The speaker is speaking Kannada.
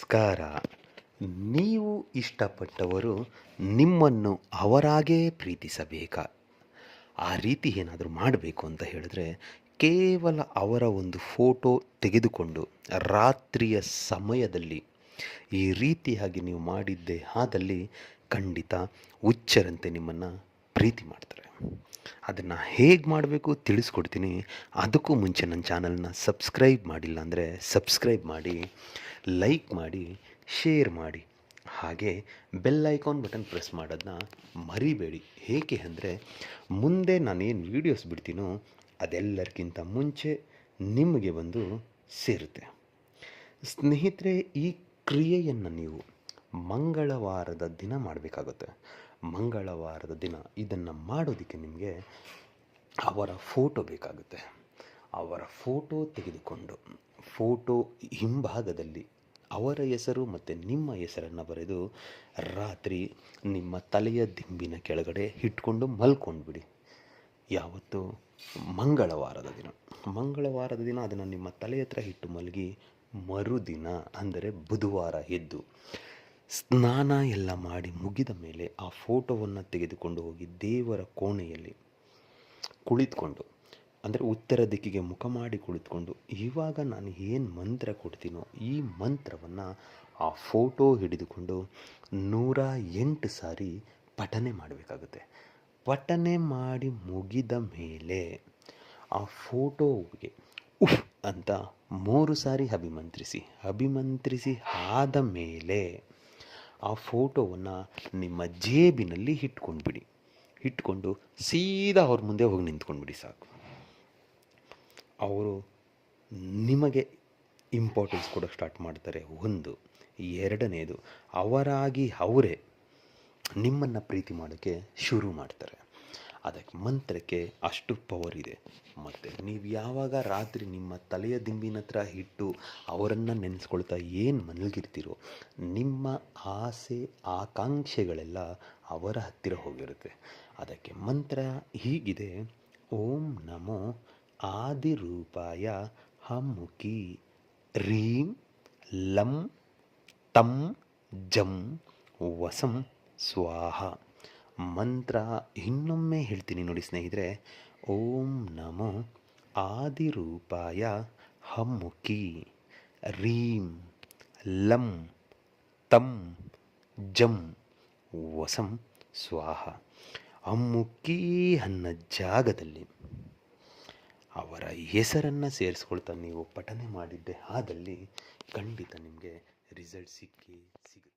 ನಮಸ್ಕಾರ. ನೀವು ಇಷ್ಟಪಟ್ಟವರು ನಿಮ್ಮನ್ನು ಅವರಾಗೇ ಪ್ರೀತಿಸಬೇಕಾ. ಆ ರೀತಿ ಏನಾದರೂ ಮಾಡಬೇಕು ಅಂತ ಹೇಳಿದ್ರೆ ಕೇವಲ ಅವರ ಒಂದು ಫೋಟೋ ತೆಗೆದುಕೊಂಡು ರಾತ್ರಿಯ ಸಮಯದಲ್ಲಿ ಈ ರೀತಿಯಾಗಿ ನೀವು ಮಾಡಿದ್ದೇ ಆದಲ್ಲಿ ಖಂಡಿತ ಹುಚ್ಚರಂತೆ ನಿಮ್ಮನ್ನು ಪ್ರೀತಿ ಮಾಡ್ತಾರೆ. ಅದನ್ನು ಹೇಗೆ ಮಾಡಬೇಕು ತಿಳಿಸ್ಕೊಡ್ತೀನಿ. ಅದಕ್ಕೂ ಮುಂಚೆ ನನ್ನ ಚಾನಲ್ನ ಸಬ್ಸ್ಕ್ರೈಬ್ ಮಾಡಿಲ್ಲ ಅಂದರೆ ಸಬ್ಸ್ಕ್ರೈಬ್ ಮಾಡಿ, ಲೈಕ್ ಮಾಡಿ, ಶೇರ್ ಮಾಡಿ. ಹಾಗೆ ಬೆಲ್ ಐಕಾನ್ ಬಟನ್ ಪ್ರೆಸ್ ಮಾಡೋದನ್ನ ಮರಿಬೇಡಿ. ಏಕೆ ಅಂದರೆ ಮುಂದೆ ನಾನೇನು ವೀಡಿಯೋಸ್ ಬಿಡ್ತೀನೋ ಅದೆಲ್ಲರಿಗಿಂತ ಮುಂಚೆ ನಿಮಗೆ ಬಂದು ಸೇರುತ್ತೆ. ಸ್ನೇಹಿತರೆ, ಈ ಕ್ರಿಯೆಯನ್ನು ನೀವು ಮಂಗಳವಾರದ ದಿನ ಮಾಡಬೇಕಾಗುತ್ತೆ. ಮಂಗಳವಾರದ ದಿನ. ಇದನ್ನು ಮಾಡೋದಕ್ಕೆ ನಿಮಗೆ ಅವರ ಫೋಟೋ ಬೇಕಾಗುತ್ತೆ. ಅವರ ಫೋಟೋ ತೆಗೆದುಕೊಂಡು ಫೋಟೋ ಹಿಂಭಾಗದಲ್ಲಿ ಅವರ ಹೆಸರು ಮತ್ತು ನಿಮ್ಮ ಹೆಸರನ್ನು ಬರೆದು ರಾತ್ರಿ ನಿಮ್ಮ ತಲೆಯ ದಿಂಬಿನ ಕೆಳಗಡೆ ಇಟ್ಕೊಂಡು ಮಲ್ಕೊಂಡ್ಬಿಡಿ ಯಾವತ್ತು ಮಂಗಳವಾರದ ದಿನ. ಮಂಗಳವಾರದ ದಿನ ಅದನ್ನು ನಿಮ್ಮ ತಲೆ ಹತ್ರ ಇಟ್ಟು ಮಲಗಿ ಮರುದಿನ, ಅಂದರೆ ಬುಧವಾರ ಎದ್ದು ಸ್ನಾನ ಎಲ್ಲ ಮಾಡಿ ಮುಗಿದ ಮೇಲೆ ಆ ಫೋಟೋವನ್ನು ತೆಗೆದುಕೊಂಡು ಹೋಗಿ ದೇವರ ಕೋಣೆಯಲ್ಲಿ ಕುಳಿತುಕೊಂಡು, ಅಂದರೆ ಉತ್ತರ ದಿಕ್ಕಿಗೆ ಮುಖ ಮಾಡಿ ಕುಳಿತುಕೊಂಡು, ಇವಾಗ ನಾನು ಏನು ಮಂತ್ರ ಕೊಡ್ತೀನೋ ಈ ಮಂತ್ರವನ್ನು ಆ ಫೋಟೋ ಹಿಡಿದುಕೊಂಡು ನೂರ ಎಂಟು ಸಾರಿ ಪಠನೆ ಮಾಡಬೇಕಾಗುತ್ತೆ. ಪಠನೆ ಮಾಡಿ ಮುಗಿದ ಮೇಲೆ ಆ ಫೋಟೋಗೆ ಉಫ್ ಅಂತ ಮೂರು ಸಾರಿ ಅಭಿಮಂತ್ರಿಸಿ ಅಭಿಮಂತ್ರಿಸಿ ಆದ ಮೇಲೆ ಆ ಫೋಟೋವನ್ನು ನಿಮ್ಮ ಜೇಬಿನಲ್ಲಿ ಇಟ್ಕೊಂಡ್ಬಿಡಿ. ಇಟ್ಕೊಂಡು ಸೀದಾ ಅವ್ರ ಮುಂದೆ ಹೋಗಿ ನಿಂತ್ಕೊಂಡ್ಬಿಡಿ ಸಾಕು. ಅವರು ನಿಮಗೆ ಇಂಪಾರ್ಟೆನ್ಸ್ ಕೊಡೋಕ್ಕೆ ಸ್ಟಾರ್ಟ್ ಮಾಡ್ತಾರೆ. ಒಂದು. ಎರಡನೇದು, ಅವರಾಗಿ ಅವರೇ ನಿಮ್ಮನ್ನು ಪ್ರೀತಿ ಮಾಡೋಕ್ಕೆ ಶುರು ಮಾಡ್ತಾರೆ. ಅದಕ್ಕೆ ಮಂತ್ರಕ್ಕೆ ಅಷ್ಟು ಪವರ್ ಇದೆ. ಮತ್ತು ನೀವು ಯಾವಾಗ ರಾತ್ರಿ ನಿಮ್ಮ ತಲೆಯ ದಿಂಬಿನ ಹತ್ರ ಇಟ್ಟು ಅವರನ್ನು ನೆನೆಸ್ಕೊಳ್ತಾ ಏನು ಮಲಗಿರ್ತೀರೋ, ನಿಮ್ಮ ಆಸೆ, ಆಕಾಂಕ್ಷೆಗಳೆಲ್ಲ ಅವರ ಹತ್ತಿರ ಹೋಗಿರುತ್ತೆ. ಅದಕ್ಕೆ ಮಂತ್ರ ಹೀಗಿದೆ. ಓಂ ನಮೋ ಆದಿರೂಪಾಯ ಹಮ್ಮುಖಿ ರೀಂ ಲಂ ತಂ ಜಂ ವಸಂ ಸ್ವಾಹ. ಮಂತ್ರ ಇನ್ನೊಮ್ಮೆ ಹೇಳ್ತೀನಿ ನೋಡಿ ಸ್ನೇಹಿತರೆ. ಓಂ ನಮೋ ಆದಿರೂಪಾಯ ಹಮ್ಮುಖಿ ರೀಂ ಲಂ ತಂ ಜಂ ವಸಂ ಸ್ವಾಹ. ಅಮ್ಮುಕ್ಕಿ ಅನ್ನೋ ಜಾಗದಲ್ಲಿ ಅವರ ಹೆಸರನ್ನು ಸೇರಿಸ್ಕೊಳ್ತಾ ನೀವು ಪಠನೆ ಮಾಡಿದ್ದೆ ಆದಲ್ಲಿ ಖಂಡಿತ ನಿಮಗೆ ರಿಸಲ್ಟ್ ಸಿಕ್ಕಿ ಸಿಗುತ್ತೆ.